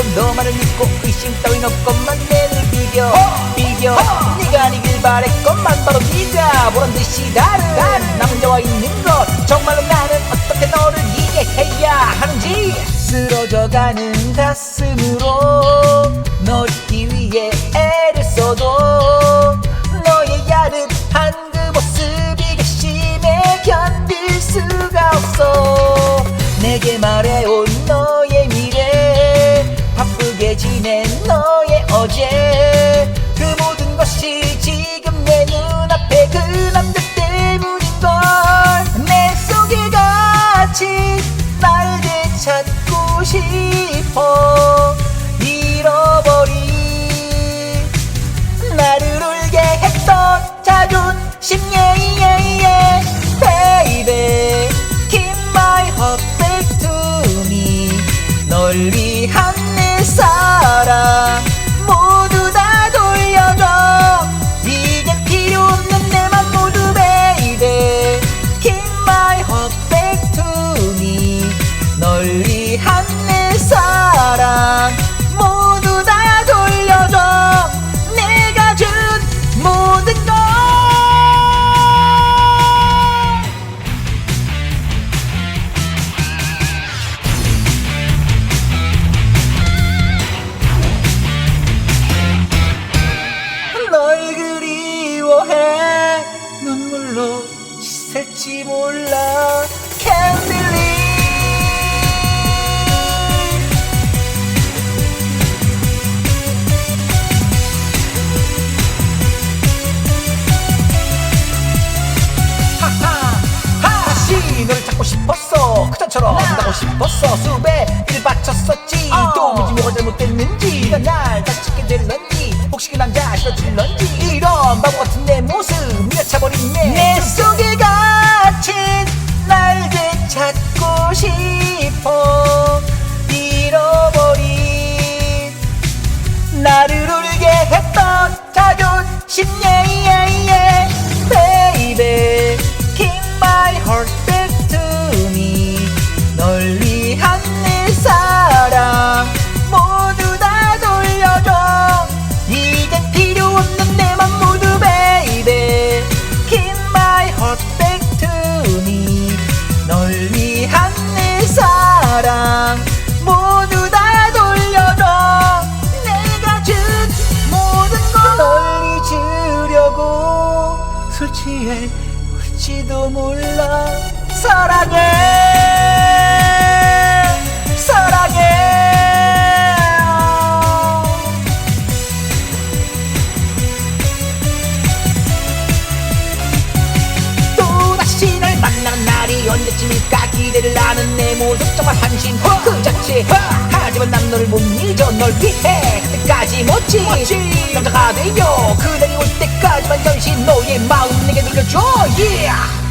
너만을 믿고 의심 따윈 없건만 내 눈을 비벼. 어! 비벼. 어! 네가 아니길 바랬건만 바로 네가 보란 듯이 다른 남자와 있는 것 정말로 나는 어떻게 너를 이해해야 하는지. 쓰러져가는 가슴으로 널 지낸 너의 어제 그전처럼 나고 싶었어. 수배 일 바쳤었지. 또 무지 뭐가 잘못됐는지. 네가 날 다치게 될런지. 혹시 그 남자 싫어질런지. 이런 바보 같은 내 모습 미쳐버린 내 술 취해 울지도 몰라. 사랑해 사랑해. 또다시 널 만나는 날이 언제쯤일까 기대를 하는 내 모습 정말 한심 그 자체. 하지만 난 너를 못 잊어. 널 위해 그때까지. 멋진 남자가 되려 그날이 올 때까지만 전신 너의 마음 내게 들려줘. Yeah